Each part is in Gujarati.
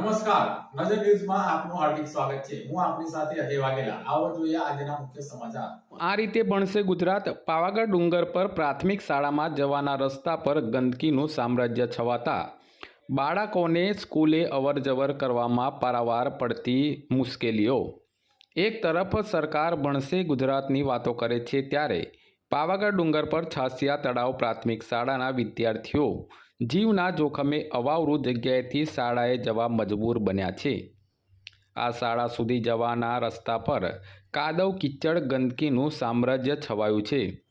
નમસ્કાર. નજર ન્યૂઝમાં આપનું હાર્દિક સ્વાગત છે. હું આપની સાથે અજય વાઘેલા. આવો જોઈએ આજના મુખ્ય સમાચાર. આ રીતે ભણશે ગુજરાત. પાવાગઢ ડુંગર પર પ્રાથમિક શાળામાં જવાના રસ્તા પર ગંદકીનું સામ્રાજ્ય છવાતા. બાળકોને સ્કૂલે અવરજવર કરવામાં પારાવાર પડતી મુશ્કેલીઓ. એક તરફ સરકાર ભણશે ગુજરાતની વાતો કરે છે ત્યારે. પાવાગઢ ડુંગર પર છાસિયા તળાવ પ્રાથમિક શાળાના વિદ્યાર્થીઓ જીવના જોખમે અવાવરૂ જગ્યાએથી શાળાએ જવા મજબૂર બન્યા છે. આ શાળા સુધી જવાના રસ્તા પર કાદવ કિચડ ગંદકીનું સામ્રાજ્ય છવાયું છે,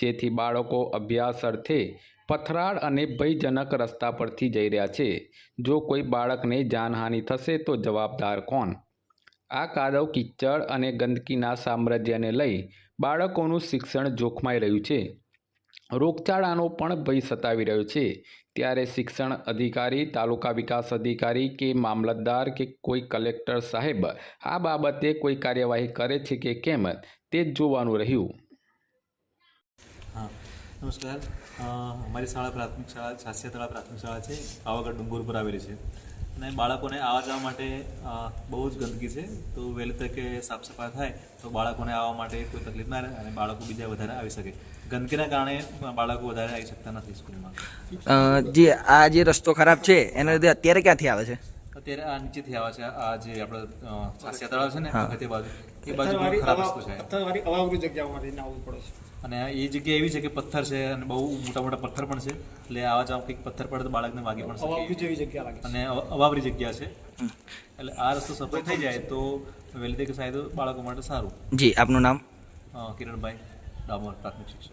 જેથી બાળકો અભ્યાસ અર્થે પથરાળ અને ભયજનક રસ્તા પરથી જઈ રહ્યા છે. જો કોઈ બાળકને જાનહાનિ થશે તો જવાબદાર કોણ? આ કાદવ કિચડ અને ગંદકીના સામ્રાજ્યને લઈ બાળકોનું શિક્ષણ જોખમાઈ રહ્યું છે. રોગચાળાનો પણ ભય સતાવી રહ્યો છે ત્યારે શિક્ષણ અધિકારી, તાલુકા વિકાસ અધિકારી કે મામલતદાર કે કોઈ કલેક્ટર સાહેબ આ બાબતે કોઈ કાર્યવાહી કરે છે કે કેમ તે જોવાનું રહ્યું. હા. નમસ્કાર. અમારી શાળા પ્રાથમિક શાળા છાસિયાતળા પ્રાથમિક શાળા છે, પાવાગઢ, ડુંગર ઉપર આવેલી છે. અને બાળકોને આવવા જવા માટે બહુ જ ગંદકી છે. તો વહેલી તકે સાફ સફાઈ થાય તો બાળકોને આવવા માટે કોઈ તકલીફ ના રહે અને બાળકો બીજા વધારે આવી શકે. ગંદકીના કારણે બાળકો વધારે આવી શકતા નથી સ્કૂલમાં. જે આ જે રસ્તો ખરાબ છે, એના લીધે અત્યારે ક્યાંથી આવે છે? અત્યારે આ નીચેથી આવે છે. આ જે આપણે છાસિયા તળાવ છે ને તે બાજુ એ બાજુ ખરાબ રસ્તો છે. પથ્થરવાળી અવાવરૂ જગ્યાઓમાં રહીને આવવું પડે છે. અને એ જગ્યા એવી છે કે પથ્થર છે અને બહુ મોટા મોટા પથ્થર પણ છે. એટલે આવા જવા કંઈક પથ્થર પડે તો બાળકને વાગી પણ શકે. જેવી જગ્યા લાગે અને અવાવરી જગ્યા છે. એટલે આ રસ્તો સફળ થઈ જાય તો વહેલી તકે સાહેબ બાળકો માટે સારું. જી આપનું નામ? કિરણભાઈ ડામોર પ્રાથમિક શિક્ષક.